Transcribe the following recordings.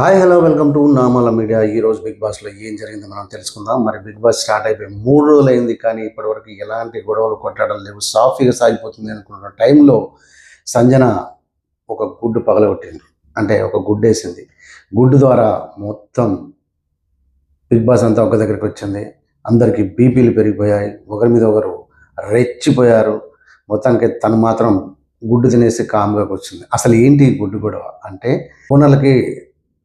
Hi hello welcome to Namala media. ఈ రోజు big బాస్లో ఏం జరిగింది మనం తెలుసుకుందాం. మరి బిగ్ బాస్ స్టార్ట్ అయిపోయి మూడు రోజులు అయింది కానీ ఇప్పటివరకు ఎలాంటి గొడవలు కొట్టడం లేవు. సాఫీగా సాగిపోతుంది అనుకున్న టైంలో సంజన ఒక గుడ్డు పగలగొట్టింది. అంటే ఒక గుడ్డు వేసింది గుడ్డు ద్వారా మొత్తం బిగ్ బాస్ అంతా ఒక దగ్గరికి వచ్చింది. అందరికీ బీపీలు పెరిగిపోయాయి. ఒకరి మీద ఒకరు రెచ్చిపోయారు. మొత్తానికి తను మాత్రం గుడ్డు తినేసి కామ్గా కూర్చుంది. అసలు ఏంటి గుడ్డు గొడవ? అంటే ఓనర్లకి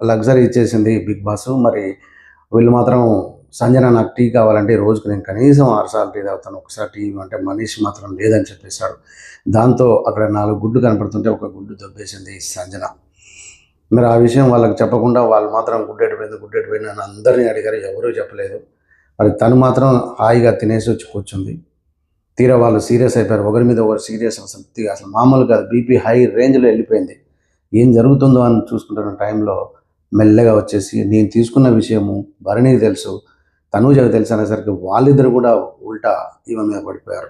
లగ్జరీ ఇచ్చేసింది బిగ్ బాస్. మరి వీళ్ళు మాత్రం సంజన నాకు టీ కావాలంటే రోజుకు నేను కనీసం ఆరుసార్లు టీ తాగుతాను. ఒకసారి టీ అంటే మనిషి మాత్రం లేదని చెప్పేశాడు. దాంతో అక్కడ నాలుగు గుడ్డు కనపడుతుంటే ఒక గుడ్డు దొబ్బేసింది సంజన. మరి ఆ విషయం వాళ్ళకి చెప్పకుండా వాళ్ళు మాత్రం గుడ్డెటు పోయింది గుడ్డెటు పోయింది అని అందరినీ అడిగారు. ఎవరూ చెప్పలేదు. మరి తను మాత్రం హాయిగా తినేసి వచ్చి కూర్చుంది. తీరా వాళ్ళు సీరియస్ అయిపోయారు. ఒకరి మీద ఒకరు సీరియస్ అసలు అసలు మామూలు కాదు. బీపీ హై రేంజ్లో వెళ్ళిపోయింది. ఏం జరుగుతుందో అని చూసుకుంటున్న టైంలో మెల్లగా వచ్చేసి నేను తీసుకున్న విషయము భరణికి తెలుసు తనూజకు తెలుసు అనేసరికి వాళ్ళిద్దరు కూడా ఉల్టా ఈమె మీద పడిపోయారు.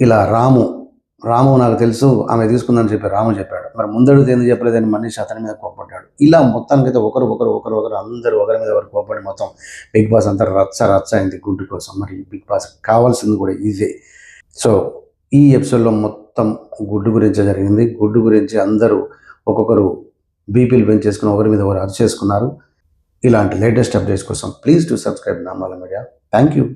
ఇలా రాము రాము నాకు తెలుసు ఆమె తీసుకుందని చెప్పి రాము చెప్పాడు. మరి ముందడుగు ఎందుకు చెప్పలేదని మనిషి అతని మీద కోప్పడ్డాడు ఇలా మొత్తానికి అయితే ఒకరు ఒకరు ఒకరు ఒకరు అందరూ ఒకరి మీద ఒకరు కోప్పడి మొత్తం బిగ్ బాస్ అంతా రచ్చ రచ్చ అయింది గుడ్డు కోసం. మరి బిగ్ బాస్ కావాల్సింది కూడా ఇదే. సో ఈ ఎపిసోడ్లో మొత్తం గుడ్డు గురించే జరిగింది. గుడ్డు గురించి అందరూ ఒక్కొక్కరు బీపీలు పెంచేసుకుని ఒకరి మీద ఒకరు అరిచేసుకున్నారు. ఇలాంటి లేటెస్ట్ అప్డేట్స్ కోసం please to subscribe Namala media. Thank you.